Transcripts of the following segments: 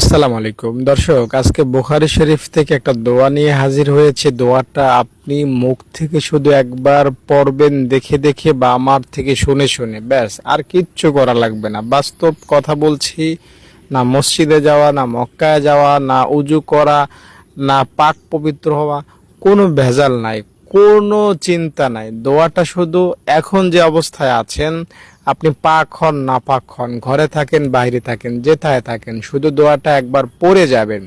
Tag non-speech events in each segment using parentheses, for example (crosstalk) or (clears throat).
আসসালামু আলাইকুম। দর্শক, আজকে বুখারি শরীফ থেকে একটা দোয়া নিয়ে হাজির হয়েছে। দোয়াটা আপনি মুখ থেকে শুধু একবার পড়বেন, দেখে দেখে বা আমার থেকে শুনে শুনে। ব্যাস, আর কিচ্ছু করা লাগবে না। বাস্তব কথা বলছি, না মসজিদে যাওয়া, না মক্কায় যাওয়া, না উজু করা, না পাক পবিত্র হওয়া, কোনো ভেজাল নাই, কোনো চিন্তা নাই। দোয়াটা শুধু এখন যে অবস্থায় আছেন আপনি পাক হন, না পাক হন, ঘরে থাকেন, বাইরে থাকেন, যেথায় থাকেন, শুধু দোয়াটা একবার পড়ে যাবেন।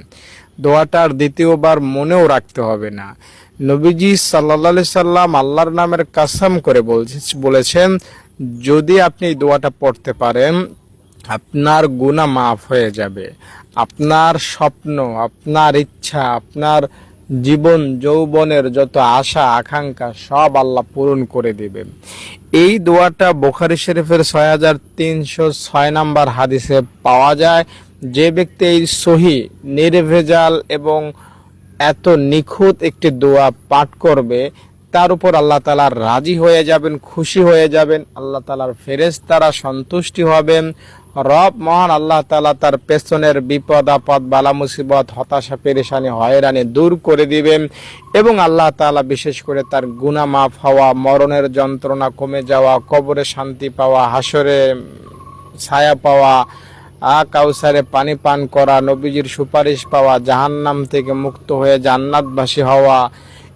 দোয়াটা আর দ্বিতীয়বার মনেও রাখতে হবে না। নবীজি সাল্লা সাল্লাম আল্লাহর নামের কাসাম করে বলছে, বলেছেন, যদি আপনি এই দোয়াটা পড়তে পারেন, আপনার গুণা মাফ হয়ে যাবে। আপনার স্বপ্ন, আপনার ইচ্ছা, আপনার জীবন, যৌবনের যত আশা, আকাঙ্ক্ষা, সব আল্লাহ পূরণ করে দিবে এই দোয়াটা বোখারি শরীফের ছয় হাজার তিনশো ছয় নাম্বার হাদিসে পাওয়া যায়। যে ব্যক্তি এই সহি, নির্ভেজাল এবং এত নিখুঁত একটি দোয়া পাঠ করবে, তার উপর আল্লাহ তালা রাজি হয়ে যাবেন, খুশি হয়ে যাবেন। আল্লাহ তালার ফেরেস তারা সন্তুষ্টি হবেন। রব মহান আল্লাহ তালা তার পেছনের বিপদ, আপদ, বালা মুসিবত, হতাশা, পেরেশানি, হয়রানি দূর করে দিবেন এবং আল্লাহ তালা বিশেষ করে তার গুনা মাফ হওয়া, মরণের যন্ত্রণা কমে যাওয়া, কবরে শান্তি পাওয়া, হাসরে ছায়া পাওয়া, আ কাউসারে পানি পান করা, নবীজির সুপারিশ পাওয়া, জাহান্নাম থেকে মুক্ত হয়ে জান্নাতবাসী হওয়া,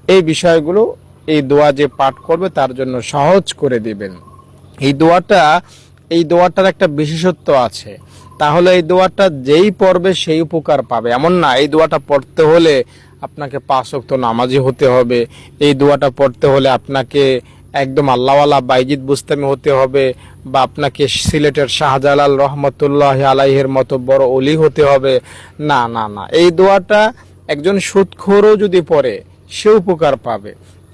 এই বিষয়গুলো এই দোয়া যে পাঠ করবে তার জন্য সহজ করে দিবেন। এই দোয়াটা এই দোয়াটার একটা বিশেষত্ব আছে। তাহলে এই দোয়াটা যেই পড়বে সেই উপকার পাবে। এমন না, এই দোয়াটা পড়তে হলে আপনাকে পাঁচ ওয়াক্ত নামাজি হতে হবে। এই দোয়াটা পড়তে হলে আপনাকে একদম আল্লাহওয়ালা বাইজিদ বুস্তামি হতে হবে বা আপনাকে সিলেটের শাহজালাল রহমতুল্লাহ আলাইহের মতো বড় অলি হতে হবে। না না না, এই দোয়াটা একজন সুদখোরও যদি পড়ে, সে উপকার পাবে।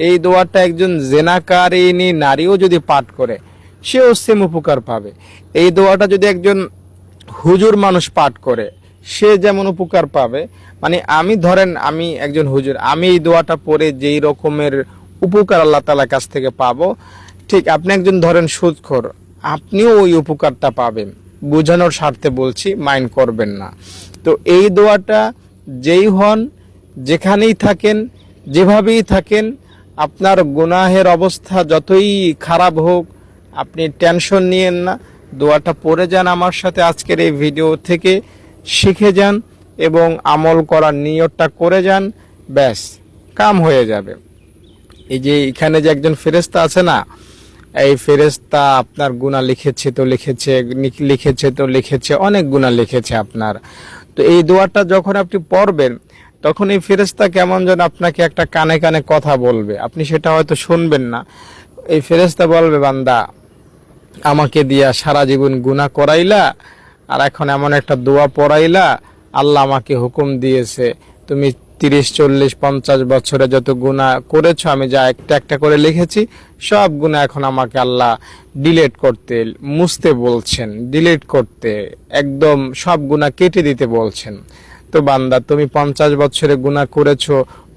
এই দোয়াটা একজন জেনাকারিনী নারীও যদি পাঠ করে সেও সেম উপকার পাবে। এই দোয়াটা যদি একজন হুজুর মানুষ পাঠ করে, সে যেমন উপকার পাবে। মানে আমি ধরেন, আমি একজন হুজুর, আমি এই দোয়াটা পড়ে যেই রকমের উপকার আল্লাহ তালার কাছ থেকে পাবো। ঠিক, আপনি একজন ধরেন সুদখোর, আপনিও ওই উপকারটা পাবেন। বোঝানোর স্বার্থে বলছি, মাইন্ড করবেন না। তো এই দোয়াটা যেই হন, যেখানেই থাকেন, যেভাবেই থাকেন, আপনার গুনাহের অবস্থা যতই খারাপ হোক আপনি টেনশন নিয়েন না, দোয়াটা পড়ে যান আমার সাথে আজকের এই ভিডিও থেকে, শিখে যান এবং আমল করার নিয়তটা করে যান, ব্যাস, কাম হয়ে যাবে। এই যে এখানে যে একজন ফেরেস্তা আছে না, এই ফেরেস্তা আপনার গুণা লিখেছে তো লিখেছে লিখেছে তো লিখেছে, অনেক গুণা লিখেছে আপনার। তো এই দোয়াটা যখন আপনি পড়বেন, তখন এই ফেরেস্তা কেমন যেন আপনাকে একটা কানে কানে কথা বলবে। আপনি সেটা হয়তো শুনবেন না। এই ফেরেস্তা বলবে, বান্দা আমাকে দিয়া সারা জীবন গুণা করাইলা, আর এখন এমন একটা দোয়া পড়াইলা, আল্লাহ আমাকে হুকুম দিয়েছে, তুমি তিরিশ, চল্লিশ, পঞ্চাশ বছরে যত গুণা করেছ, আমি যা একটা একটা করে লিখেছি, সব গুণা এখন আমাকে আল্লাহ ডিলেট করতে, মুছতে বলছেন ডিলেট করতে, একদম সব গুণা কেটে দিতে বলছেন। তো বান্দা, তুমি পঞ্চাশ বছরে গুণা করেছ,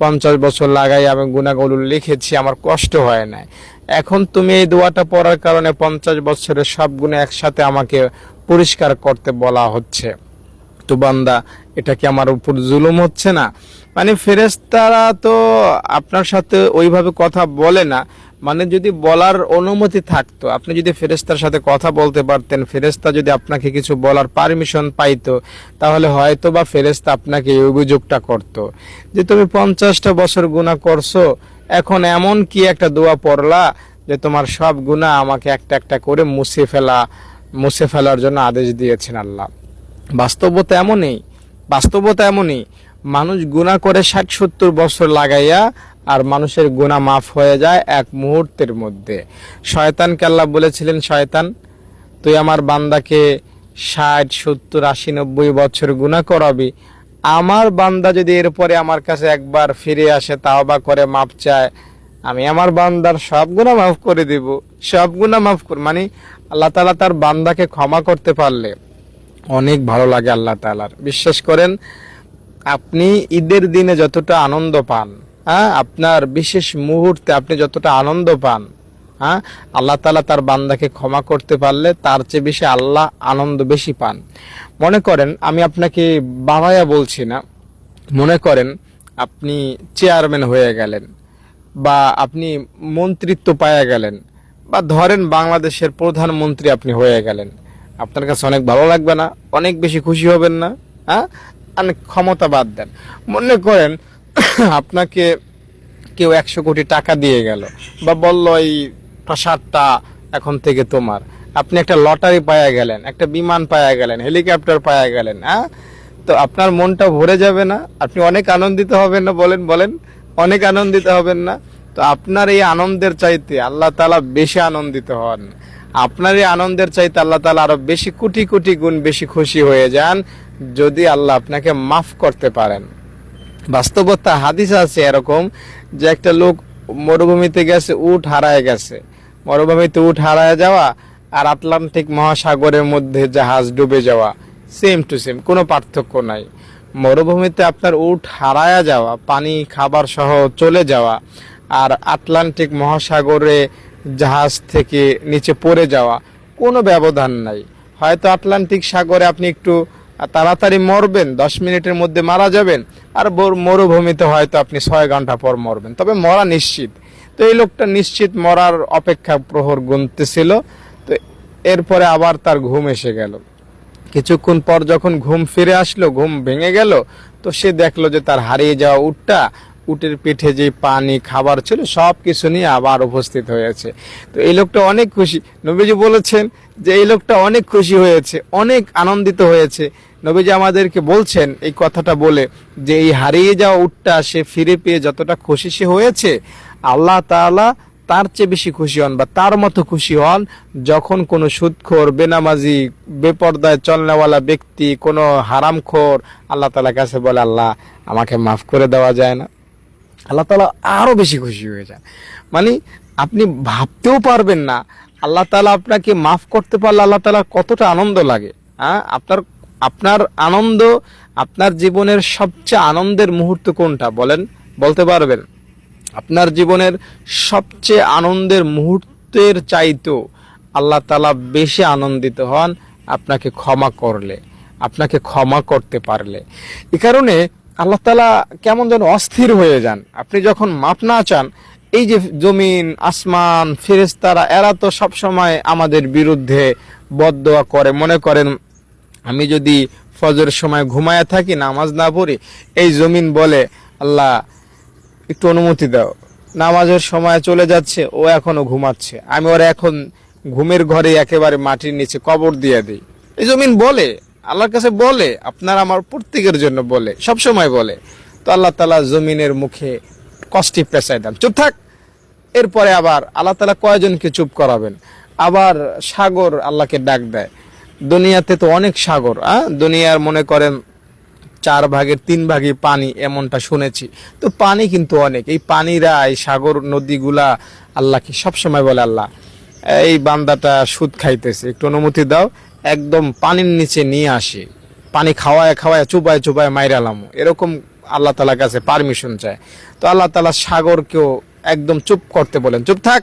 পঞ্চাশ বছর লাগাই আমি গুণাগুলো লিখেছি, আমার কষ্ট হয় না এখন তুমি এই দোয়াটা পড়ার কারণে পঞ্চাশ বছরের সব গুণে একসাথে আমাকে পরিষ্কার করতে বলা হচ্ছে। তো বান্দা, এটা কি আমার উপর জুলুম হচ্ছে না? মানে ফেরেস্তারা তো আপনার সাথে ওইভাবে কথা বলে না। মানে যদি বলার অনুমতি থাকতো, আপনি যদি ফেরেস্তার সাথে কথা বলতে পারতেন ফেরেস্তা যদি আপনাকে কিছু বলার পারমিশন পাইতো, তাহলে হয়তো বা ফেরেস্তা আপনাকে এই অভিযোগটা করতো। যে তুমি পঞ্চাশটা বছর গুণা করছ এখন এমন কি একটা দোয়া পড়লা যে তোমার সব গুণা আমাকে একটা একটা করে মুছে ফেলা, মুছে ফেলার জন্য আদেশ দিয়েছেন আল্লাহ। বাস্তবতা এমনই বাস্তবতা এমনই। মানুষ গুণা করে ষাট, সত্তর বছর লাগাইয়া আর মানুষের গুণা মাফ হয়ে যায় এক মুহূর্তের মধ্যে। শয়তানকে আল্লাহ বলেছিলেন, শয়তান, তুই আমার বান্দাকে ষাট, সত্তর, আশি, নব্বই বছর গুণা করাবি আমার বান্দা যদি এরপরে আমার কাছে একবার ফিরে আসে, তাও বা করে মাপ চায়, আমি আমার বান্দার সব গুণা মাফ করে দিব। সব গুণা মাফ কর মানে আল্লাহ তালা তার বান্দাকে ক্ষমা করতে পারলে অনেক ভালো লাগে আল্লাহ তালার বিশ্বাস করেন, আপনি ঈদের দিনে যতটা আনন্দ পান হ্যাঁ আপনার বিশেষ মুহূর্তে আপনি যতটা আনন্দ পান হ্যাঁ? আল্লাহ তালা তার বান্দাকে ক্ষমা করতে পারলে তার চেয়ে বেশি আল্লাহ আনন্দ বেশি পান। মনে করেন, আমি আপনাকে বাবায়া বলছি না, মনে করেন আপনি চেয়ারম্যান হয়ে গেলেন বা আপনি মন্ত্রিত্ব পায়া গেলেন বা ধরেন বাংলাদেশের প্রধানমন্ত্রী আপনি হয়ে গেলেন। আপনার কাছে অনেক ভালো লাগবে না? অনেক বেশি খুশি হবেন না? হ্যাঁ? অনেক ক্ষমতা বাদ দেন। মনে করেন (clears throat) আপনাকে কেউ একশো কোটি টাকা দিয়ে গেল বা বলল এই প্রাসাদটা এখন থেকে তোমার। আপনি একটা লটারি পায়া গেলেন, একটা বিমান পায়া গেলেন, হেলিকপ্টার পায়া গেলেন হ্যাঁ? তো আপনার মনটা ভরে যাবে না, আপনি অনেক আনন্দিত হবেন না, বলেন বলেন, অনেক আনন্দিত হবেন না। তো আপনার এই আনন্দের চাইতে আল্লাহ তালা বেশি আনন্দিত হন। আপনার এই আনন্দের চাইতে আল্লাহ তালা আরও বেশি কোটি কোটি গুণ বেশি খুশি হয়ে যান, যদি আল্লাহ আপনাকে মাফ করতে পারেন। বাস্তবতা হাদিস আছে এরকম যে একটা লোক মরুভূমিতে গেছে, উট হারায় গেছে। মরুভূমিতে উঠ হারায় যাওয়া আর আটলান্টিক মহাসাগরের মধ্যে জাহাজ ডুবে যাওয়া সেম টু সেম কোনো পার্থক্য নাই। মরুভূমিতে আপনার উট হারায়া যাওয়া, পানি, খাবার সহ চলে যাওয়া আর আটলান্টিক মহাসাগরে জাহাজ থেকে নিচে পড়ে যাওয়া, কোনো ব্যবধান নাই। হয়তো আটলান্টিক সাগরে আপনি একটু তাড়াতাড়ি মরবেন, দশ মিনিটের মধ্যে মারা যাবেন আর মরুভূমিতে হয়তো আপনি ছয় ঘণ্টা পর মরবেন। তবে মরা নিশ্চিত। তো এই লোকটা নিশ্চিত মরার অপেক্ষা প্রহর গুনতেছিল। তো এরপরে আবার তার ঘুম এসে গেল। কিছুক্ষণ পর যখন ঘুম ফিরে আসলো, ঘুম ভেঙে গেল, তো সে দেখল যে তার হারিয়ে যাওয়া উটটা, উটের পিঠে যে পানি, খাবার ছিল সব কিছু নিয়ে আবার উপস্থিত হয়েছে। তো এই লোকটা অনেক খুশি। নবীজি বলেছেন যে এই লোকটা অনেক খুশি হয়েছে, অনেক আনন্দিত হয়েছে। নবীজি আমাদেরকে বলছেন এই কথাটা বলে যে এই হারিয়ে যাওয়া উটটা সে ফিরে পেয়ে যতটা খুশি সে হয়েছে আল্লাহ তাআলা তার চেয়ে বেশি খুশি হন বা তার মতো খুশি হন যখন কোনো সুদখোর, বেনামাজি, বেপর্দায় চলনেওয়ালা ব্যক্তি, কোনো হারামখোর আল্লাহ তালার কাছে বলে, আল্লাহ, আমাকে মাফ করে দেওয়া যায় না। আল্লাহ তালা আরও বেশি খুশি হয়ে যান। মানে আপনি ভাবতেও পারবেন না, আল্লাহ তালা আপনাকে মাফ করতে পারলে আল্লাহ তালা কতটা আনন্দ লাগে হ্যাঁ? আপনার আপনার আনন্দ, আপনার জীবনের সবচেয়ে আনন্দের মুহূর্ত কোনটা বলেন? বলতে পারবেন? আপনার জীবনের সবচেয়ে আনন্দের মুহূর্তের চাইতেও আল্লাহ তালা বেশি আনন্দিত হন আপনাকে ক্ষমা করলে, আপনাকে ক্ষমা করতে পারলে। এ কারণে আল্লাহ তালা কেমন যেন অস্থির হয়ে যান। আপনি যখন মাপ না চান, এই যে জমিন, আসমান ফেরেস্তারা এরা তো সবসময় আমাদের বিরুদ্ধে বদদোয়া করে। মনে করেন, আমি যদি ফজরের সময় ঘুমায়া থাকি, নামাজ না পড়ি, এই জমিন বলে, আল্লাহ একটু অনুমতি দাও। নামাজের সময় চলে যাচ্ছে, ও এখনও ঘুমাচ্ছে। আমি ওর এখন ঘুমের ঘরে একেবারে মাটির নিচে কবর দিয়ে দিই। এই জমিন বলে, আল্লাহর কাছে বলে, আপনার আমার প্রত্যেকের জন্য বলে সব সময় বলে। তো আল্লাহ তালা জমিনের মুখে কষ্টি পেঁচাই দেন। চুপ থাক। এরপরে আবার আল্লাহ তালা কয়জনকে চুপ করাবেন? আবার সাগর আল্লাহকে ডাক দেয়। দুনিয়াতে তো অনেক সাগর, আ? দুনিয়ার মনে করেন চার ভাগের তিন ভাগই পানি এমনটা শুনেছি। তো পানি কিন্তু অনেক। এই পানিরা এই সাগর নদীগুলা আল্লাহকে সবসময় বলে আল্লাহ, এই বান্দাটা সুদ খাইতেছে। একটু অনুমতি দাও, একদম পানির নিচে নিয়ে আসে। পানি খাওয়ায় খাওয়ায়, চুবায় চুবায় মাইরালাম এরকম আল্লাহ তালার কাছে পারমিশন চায়। তো আল্লাহ তালা সাগরকেও একদম চুপ করতে বলেন। চুপ থাক।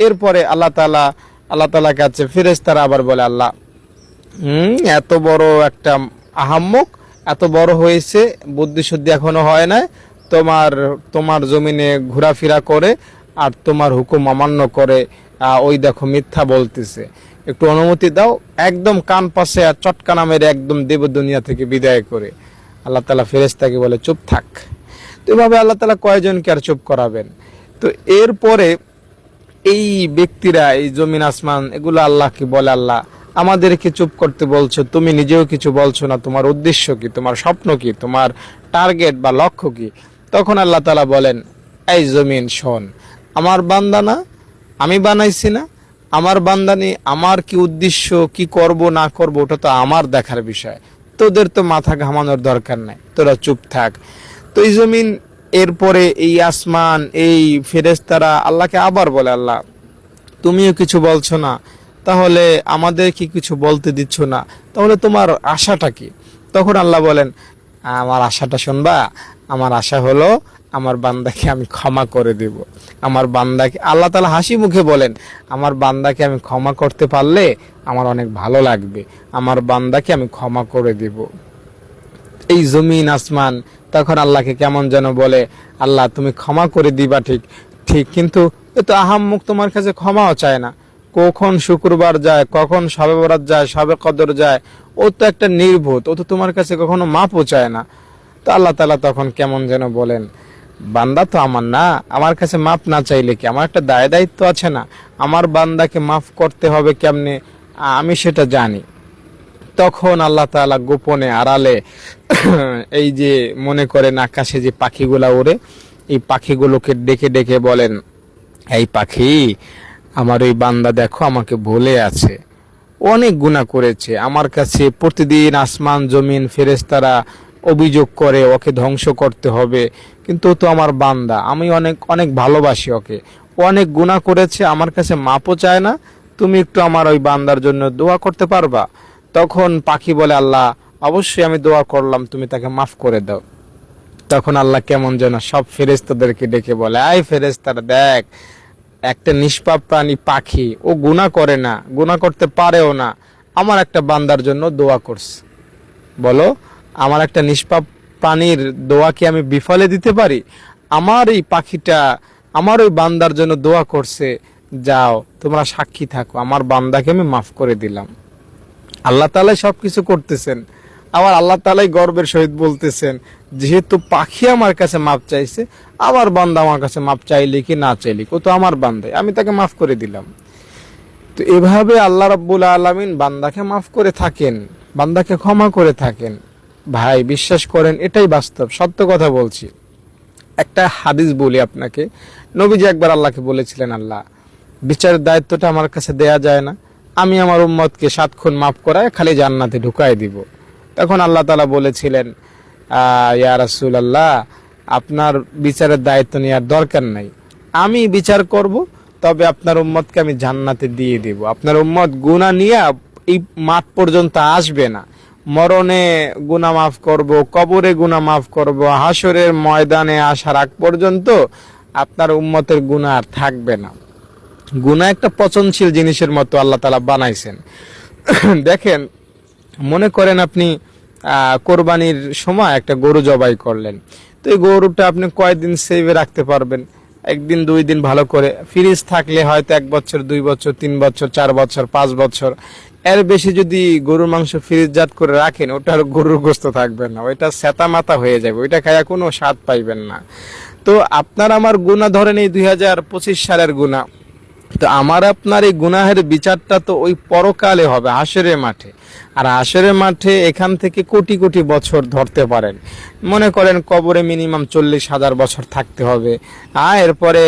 এরপরে আল্লাহ তালা, আল্লাহ তালার কাছে ফিরেস্তারা আবার বলে, আল্লাহ, হুম, এত বড় একটা আহাম্মক এত বড় হয়েছে বুদ্ধি শুদ্ধি এখনও হয় না তোমার তোমার জমিনে ঘোরাফেরা করে আর তোমার হুকুম অমান্য করে ওই দেখো মিথ্যা বলতেছে। একটু অনুমতি দাও, একদম কান পাশে আর চটকা নামের একদম দেব দুনিয়া থেকে বিদায় করে। আল্লাহ তালা ফেরেস্তাকে বলে, চুপ থাক। তো এভাবে আল্লাহ তালা কয়জনকে আর চুপ করাবেন? তো এরপরে এই ব্যক্তিরা, এই জমিন আসমান, এগুলো আল্লাহকে বলে আল্লাহ আমাদেরকে চুপ করতে বলছো, তুমি নিজেও কিছু বলছো না, তোমার উদ্দেশ্য কি, তোমার স্বপ্ন কি, তোমার টার্গেট বা লক্ষ্য কি? তখন আল্লাহ তালা বলেন, এই জমিন শোন, আমার বান্দা না, আমি বানাইছি না, আমার বান্দানি আমার কি উদ্দেশ্য, কি করব, না করব, ওটা তো আমার দেখার বিষয়। তোদের তো মাথা ঘামানোর দরকার নাই, তোরা চুপ থাক। তো এই জমিন, এরপরে এই আসমান, এই ফেরেস্তারা আল্লাহকে আবার বলে, আল্লাহ, তুমিও কিছু বলছো না তাহলে আমাদের কি কিছু বলতে দিচ্ছ না। তাহলে তোমার আশাটা কি? তখন আল্লাহ বলেন, আমার আশাটা শুনবা? আমার আশা হলো আমার বান্দাকে আমি ক্ষমা করে দেব। আমার বান্দাকে, আল্লাহ তালা হাসি মুখে বলেন, আমার বান্দাকে আমি ক্ষমা করতে পারলে আমার অনেক ভালো লাগবে। আমার বান্দাকে আমি ক্ষমা করে দেব। এই জমিন, আসমান, তখন আল্লাহকে কেমন যেন বলে, আল্লাহ, তুমি ক্ষমা করে দিবা ঠিক ঠিক, কিন্তু এ তো আহাম্মুক তোমার কাছে ক্ষমাও চায় না। কখন শুক্রবার যায়, কখন সবে বরাত যায়, সবে কদর যায়, ও তো একটা নির্ভূত ও তো তোমার কাছে কখনো মাপও চায় না। তো আল্লাহ তালা তখন কেমন যেন বলেন, বান্দা তো আমার না, আমার কাছে মাপ না চাইলে কি? আমার একটা দায় দায়িত্ব আছে না? আমার বান্দাকে মাফ করতে হবে কেমনে? আমি সেটা জানি। তখন আল্লাহ তাআলা গোপনে আড়ালে (clears throat) এই যে মনে করেন আকাশে যে পাখিগুলা ওড়ে, এই পাখিগুলোকে ডেকে ডেকে বলেন, এই পাখি আমার ওই বান্দা দেখো, আমাকে ভুলে আছে, অনেক গুণা করেছে। আমার কাছে প্রতিদিন আসমান, জমিন, ফেরেশতারা অভিযোগ করে ওকে ধ্বংস করতে হবে। কিন্তু তো আমার বান্দা, আমি অনেক অনেক ভালোবাসি ওকে। অনেক গুণা করেছে, আমার কাছে মাপও চায় না। তুমি একটু আমার ওই বান্দার জন্য দোয়া করতে পারবা? তখন পাখি বলে, আল্লাহ, অবশ্যই আমি দোয়া করলাম, তুমি তাকে মাফ করে দাও। তখন আল্লাহ কেমন যেন সব ফেরেস্তাদেরকে ডেকে বলে, আয় ফেরেস্তারা দেখ একটা নিষ্পাপ প্রাণী, পাখি, ও গুণা করে না গুণা করতে পারেও না। আমার একটা বান্দার জন্য দোয়া করছে। বলো, আমার একটা নিষ্পাপ প্রাণীর দোয়া কি আমি বিফলে দিতে পারি? আমার এই পাখিটা, আমার ওই বান্দার জন্য দোয়া করছে, যাও, তোমরা সাক্ষী থাকো। আমার বান্দাকে আমি মাফ করে দিলাম। আল্লাহ তালাই সব কিছু করতেছেন। আবার আল্লাহ তালাই গর্বের সহিত বলতেছেন, যেহেতু পাখি আমার কাছে মাপ চাইছে, আবার বান্দা আমার কাছে মাপ চাইলে কি না চাইলে ও তো আমার বান্দাই, আমি তাকে মাফ করে দিলাম। তো এভাবে আল্লাহ রাব্বুল আলামিন বান্দাকে মাফ করে থাকেন, বান্দাকে ক্ষমা করে থাকেন। ভাই, বিশ্বাস করেন, এটাই বাস্তব, সত্য কথা বলছি। একটা হাদিস বলি আপনাকে, নবীজি একবার আল্লাহকে বলেছিলেন, আল্লাহ, বিচারের দায়িত্বটা আমার কাছে দেয়া যায় না, আমি আমার উম্মতকে সাত খুন মাফ করায় খালি জান্নাতে ঢুকাই দিব। তখন আল্লাহ তালা বলেছিলেন ইয়া রাসূল আল্লাহ আপনার বিচারের দায়িত্ব নেওয়ার দরকার নাই। আমি বিচার করব, তবে আপনার উম্মতকে আমি জান্নাতে দিয়ে দিব। আপনার উম্মত গুণা নিয়ে এই মাঠ পর্যন্ত আসবে না। মরণে গুনাহ মাফ করব, কবরে গুনাহ মাফ করব হাসরের ময়দানে আসার আগ পর্যন্ত আপনার উম্মতের গুনাহ আর থাকবে না। গুনাহ একটা পচনশীল জিনিসের মতো আল্লাহ তালা বানাইছেন। (clears throat) দেখেন মনে করেন আপনি কোরবানির সময় একটা গরু জবাই করলেন। তো এই গরুটা আপনি কয়দিন সেভে রাখতে পারবেন? একদিন, দুই দিন ভালো করে। ফ্রিজ থাকলে হয়তো এক বছর, দুই বছর, তিন বছর, চার বছর, পাঁচ বছর। এর বেশি যদি গরুর মাংস ফ্রিজজাত করে রাখেন ওটা আর গরুর গোস্ত থাকবে না। ওইটা সেতা মাতা হয়ে যাবে। ওইটা খায়া কোনো স্বাদ পাইবেন না। তো আপনার আমার গুণা ধরেন এই দুই হাজার পঁচিশ সালের গুণা তো আমার আপনার এই গুনাহের বিচারটা তো ওই পরকালে হবে, হাসরের মাঠে। আর হাসরের মাঠে এখান থেকে কোটি কোটি বছর ধরতে পারেন। মনে করেন কবরে মিনিমাম চল্লিশ হাজার বছর থাকতে হবে। আর এরপরে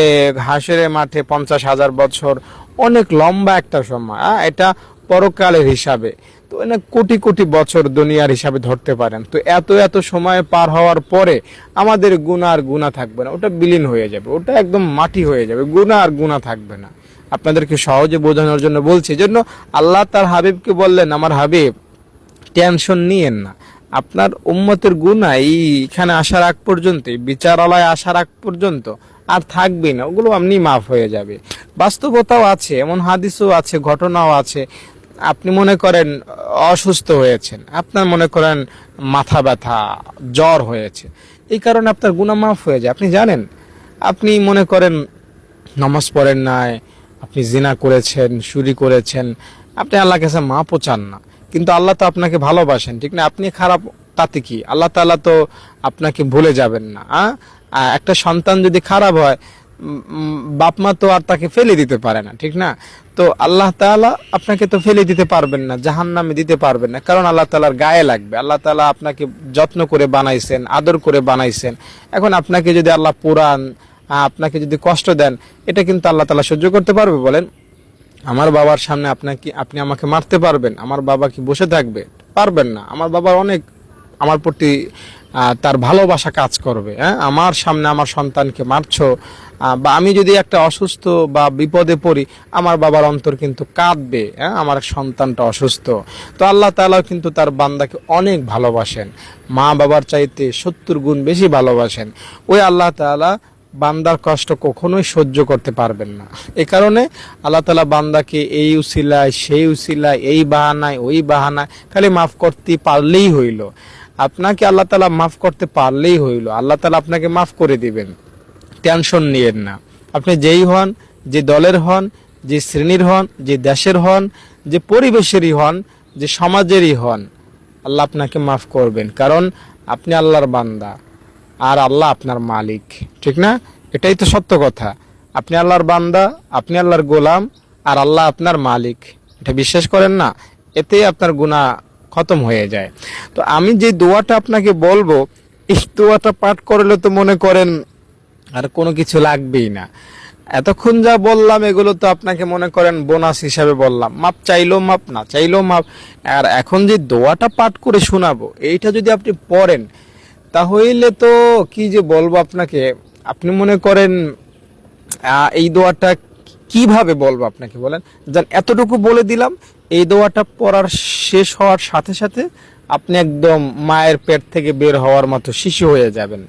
হাসরের মাঠে পঞ্চাশ হাজার বছর অনেক লম্বা একটা সময়। এটা পরকালের হিসাবে। তো এনে কোটি কোটি বছর দুনিয়ার হিসাবে ধরতে পারেন। তো এত এত সময় পার হওয়ার পরে আমাদের গুণা আর গুণা থাকবে না। ওটা বিলীন হয়ে যাবে। ওটা একদম মাটি হয়ে যাবে। গুণা আর গুণা থাকবে না। আপনাদেরকে সহজে বোঝানোর জন্য বলছি জন্য আল্লাহ তার হাবিবকে বললেন, আমার হাবিব, টেনশন নিয়েন না। আপনার উম্মতের গুণা এইখানে আসার আগ পর্যন্ত বিচারালয়ে আসার আগ পর্যন্ত আর থাকবে না। ওগুলো আপনি মাফ হয়ে যাবে। বাস্তবতাও আছে, এমন হাদিসও আছে, ঘটনাও আছে। আপনি মনে করেন অসুস্থ হয়েছেন, আপনার মনে করেন মাথা ব্যথা, জ্বর হয়েছে। এই কারণে আপনার গুণা মাফ হয়ে যায়। আপনি জানেন, আপনি মনে করেন নামাজ পড়েন নাই আপনি জিনা করেছেন চুরি করেছেন আপনি আল্লাহ কাছে মাপও চান না। কিন্তু আল্লাহ তো আপনাকে ভালোবাসেন ঠিক না? আপনি খারাপ তাতে কি? আল্লাহ তাআলা তো আপনাকে ভুলে যাবেন না একটা সন্তান যদি খারাপ হয় বাপ মা তো আর তাকে ফেলে দিতে পারে না ঠিক না? তো আল্লাহ তাআলা আপনাকে তো ফেলে দিতে পারবেন না জাহান নামে দিতে পারবেন না কারণ আল্লাহ তালার গায়ে লাগবে। আল্লাহ তাআলা আপনাকে যত্ন করে বানাইছেন আদর করে বানাইছেন। এখন আপনাকে যদি আল্লাহ পুরান আহ, আপনাকে যদি কষ্ট দেন, এটা কিন্তু আল্লাহ তাআলা সহ্য করতে পারবে বলেন, আমার বাবার সামনে আপনাকে, আপনি আমাকে মারতে পারবেন, আমার বাবা কি বসে থাকবে? পারবেন না। আমার বাবার অনেক, আমার প্রতি তার ভালোবাসা কাজ করবে হ্যাঁ? আমার সামনে আমার সন্তানকে মারছো বা আমি যদি একটা অসুস্থ বা বিপদে পড়ি, আমার বাবার অন্তর কিন্তু কাঁদবে হ্যাঁ? আমার সন্তানটা অসুস্থ। তো আল্লাহ তাআলা কিন্তু তার বান্দাকে অনেক ভালোবাসেন। মা বাবার চাইতে সত্তর গুণ বেশি ভালোবাসেন। ওই আল্লাহ তাআলা বান্দার কষ্ট কখনোই সহ্য করতে পারবেন না। এ কারণে আল্লাহ তালা বান্দাকে এই উসিলায়, সেই উসিলায়, এই বাহানায়, ওই বাহানায় খালি মাফ করতে পারলেই হইল। আপনাকে আল্লাহ তালা মাফ করতে পারলেই হইল। আল্লাহ তালা আপনাকে মাফ করে দিবেন। টেনশন নিয়েন না। আপনি যেই হন, যে দলের হন, যে শ্রেণির হন, যে দেশের হন, যে পরিবেশেরই হন, যে সমাজেরই হন, আল্লাহ আপনাকে মাফ করবেন। কারণ আপনি আল্লাহর বান্দা। আর আল্লাহ আপনার মালিক। ঠিক না? এটাই তো সত্য কথা। আপনি আল্লাহর বান্দা, আপনি আল্লাহর গোলাম, আর আল্লাহ আপনার মালিক। এটা বিশ্বাস করেন না? এতেই আপনার গুণা খতম হয়ে যায়। তো আমি যে দোয়াটা আপনাকে বলব, এই দোয়াটা পাঠ করলে তো মনে করেন আর কোনো কিছু লাগবেই না। এতক্ষণ যা বললাম, এগুলো তো আপনাকে মনে করেন বোনাস হিসাবে বললাম। মাপ চাইলেও মাপ, না চাইলেও মাপ। আর এখন যে দোয়াটা পাঠ করে শোনাবো, এইটা যদি আপনি পড়েন তাহলে তো কি যে বলব আপনাকে? আপনি মনে করেন এই দোয়াটা কীভাবে বলব আপনাকে বলেন? যান, এতটুকু বলে দিলাম, এই দোয়াটা পড়ার শেষ হওয়ার সাথে সাথে আপনি একদম মায়ের পেট থেকে বের হওয়ার মতো শিশু হয়ে যাবেন।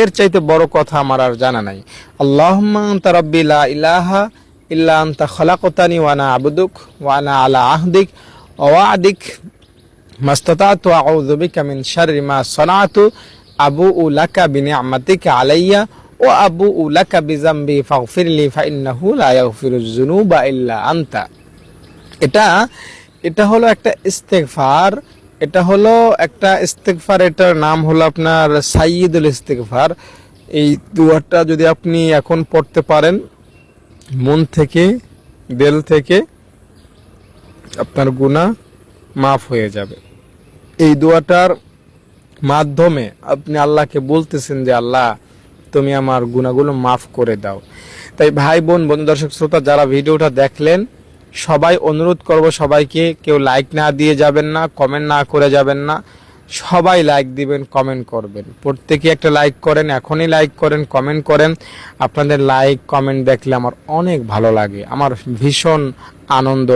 এর চাইতে বড় কথা আমার আর জানা নাই। আল্লাহুম্মা আনতা রাব্বি ইলাহা ইল্লা আনতা খালাকতানি ওয়া আনা আবদুক ওয়া আলা আহদিক ওয়া মাস্তাতাতু আউযু বিকা মিন শাররি মা সানাতু আবুউ লাকা বিনি'মাতিকা আলাইয়া ওয়া আবুউ লাকা বিজাম্বি ফাগফিরলি ফাইন্নাহু লা ইয়াগফিরুয যুনুবা ইল্লা আনতা এটা এটা হলো একটা ইস্তেগফার, এটা হলো একটা ইস্তেগফার, এটার নাম হলো আপনার সাইয়্যিদুল ইস্তেগফার। এই দুয়ারটা যদি আপনি এখন পড়তে পারেন, মন থেকে, দিল থেকে আপনার গুনাহ মাফ হয়ে যাবে। এই দোয়াটার মাধ্যমে আপনি আল্লাহকে বলতেছেন যে, আল্লাহ, তুমি আমার গুণাগুলো মাফ করে দাও। তাই ভাই, বোন, বন্ধু, দর্শক, শ্রোতা, যারা ভিডিওটা দেখলেন, সবাই অনুরোধ করব সবাইকে, কেউ লাইক না দিয়ে যাবেন না কমেন্ট না করে যাবেন না, সবাই লাইক দিবেন কমেন্ট করবেন। প্রত্যেকে একটা লাইক করেন, এখনই লাইক করেন কমেন্ট করেন। আপনাদের লাইক কমেন্ট দেখলে আমার অনেক ভালো লাগে, আমার ভীষণ আনন্দ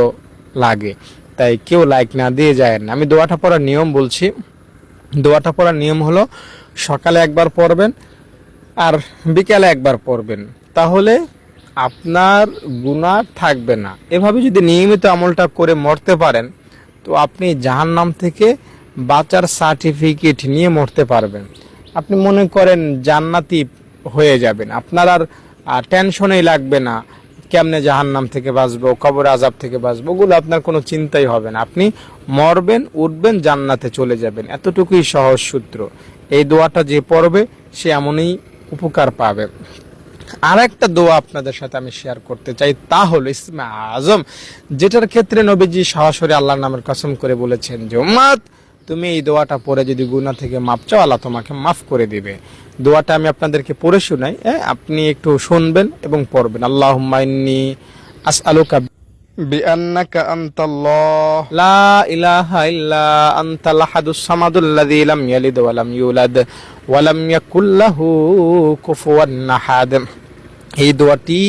লাগে। তাই কেউ লাইক না দিয়ে যায় না। আমি দোয়াটা পড়ার নিয়ম বলছি দোয়াটা পড়ার নিয়ম হলো, সকালে একবার পড়বেন আর বিকালে একবার পড়বেন। তাহলে আপনার গুণা থাকবে না। এভাবে যদি নিয়মিত আমলটা করে মরতে পারেন, তো আপনি জাহান্নাম থেকে বাঁচার সার্টিফিকেট নিয়ে মরতে পারবেন। আপনি মনে করেন জান্নাতি হয়ে যাবেন। আপনার আর টেনশনই লাগবে না। কেমনে জাহান্নাম থেকে বাঁচবো, কবর আজাব থেকে বাঁচবো, ওগুলো আপনার কোনো চিন্তাই হবে না। আপনি মরবেন, উঠবেন, জান্নাতে চলে যাবেন। এতটুকুই সহজ সূত্র। এই দোয়াটা যে পড়বে, সে এমনই উপকার পাবে। আর একটা দোয়া আপনাদের সাথে আমি শেয়ার করতে চাই, তা হলো ইসমা আজম, যেটার ক্ষেত্রে নবীজি সরাসরি আল্লাহর নামের কসম করে বলেছেন যে উম্মাদ তুমি এই দোয়াটা পড়ে যদি গুনাহ থেকে মাপ চাও আল্লাহ তোমাকে মাফ করে দিবে দোয়াটা আমি আপনাদেরকে পড়ে শোনাই হ্যাঁ আপনি একটু শুনবেন এবং পড়বেন আল্লাহ ইন্নি আসআলুকা بأنك أنت الله لا إله إلا أنت الأحد الصمد الذي لم يلد ولم يولد ولم يكن له كفوا أحد এই দোয়াটি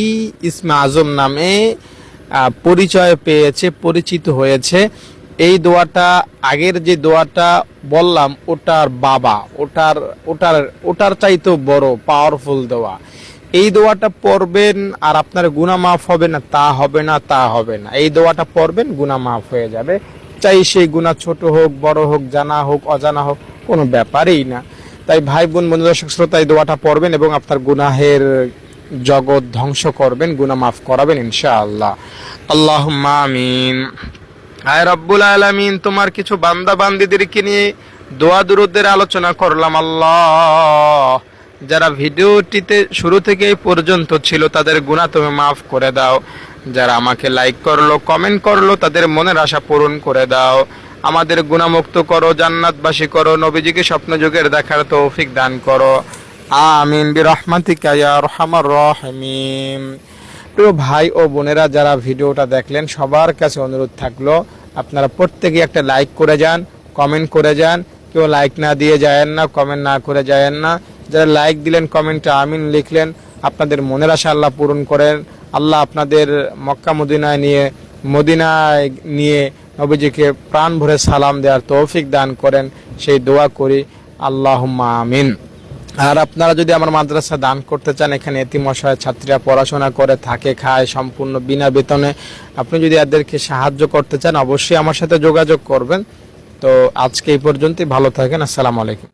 ইসমা আজম নামে আহ, পরিচয় পেয়েছে পরিচিত হয়েছে এই দোয়াটা, আগের যে দোয়াটা বললাম, ওটার বাবা, ওটার ওটার ওটার চাইতেও বড় পাওয়ারফুল দোয়া। এই দোয়াটা পড়বেন আর আপনার গুনাহ মাফ হবে না, তা হবে না, তা হবে না। এই দোয়াটা পড়বেন, গুনাহ মাফ হয়ে যাবে। চাই সেই গুনাহ ছোট হোক, বড় হোক, জানা হোক, অজানা হোক, কোনো ব্যাপারই না। তাই ভাই বোন, বন্ধু, দর্শক, শ্রোতা, এই দোয়াটা পড়বেন এবং আপনার গুনাহের জগৎ ধ্বংস করবেন, গুনাহ মাফ করাবেন, ইনশাআল্লাহ। আল্লাহ আমিন। আয় রব্বুল আলামিন, তোমার কিছু বান্দা বান্দিদেরকে নিয়ে দোয়া দুরুদের আলোচনা করলাম আল্লাহ। যারা ভিডিওটিতে শুরু থেকে পর্যন্ত ছিল, তাদের গুণা তুমি মাফ করে দাও। যারা আমাকে লাইক করল কমেন্ট করল, তাদের মনের আশা পূরণ করে দাও। আমাদের গুণামুক্ত করো, জান্নাতবাসী করো, নবীজিকে স্বপ্ন যুগের দেখার তৌফিক দান করো। আমিন, বিরহমাতিকা ইয়া আরহামার রাহিমিন। প্রিয় ভাই ও বোনেরা যারা ভিডিওটা দেখলেন, সবার কাছে অনুরোধ থাকল, আপনারা প্রত্যেকে একটা লাইক করে যান কমেন্ট করে যান। কেউ লাইক না দিয়ে যায়েন না কমেন্ট না করে যায়েন না। যারা লাইক দিলেন কমেন্টে আমিন লিখলেন, আপনাদের মনের আশা আল্লাহ পূরণ করেন। আল্লাহ আপনাদের মক্কা মদিনায় নিয়ে মদিনায় নিয়ে নবীজিকে প্রাণ ভরে সালাম দেওয়ার তৌফিক দান করেন। সেই দোয়া করি। আল্লাহ আমিন। আর আপনারা যদি আমার মাদ্রাসা দান করতে চান, এখানে এতিমশায় ছাত্রীরা পড়াশোনা করে, থাকে, খায়, সম্পূর্ণ বিনা বেতনে আপনি যদি এদেরকে সাহায্য করতে চান, অবশ্যই আমার সাথে যোগাযোগ করবেন। তো আজকে এই পর্যন্তই, ভালো থাকেন, আসসালামু আলাইকুম।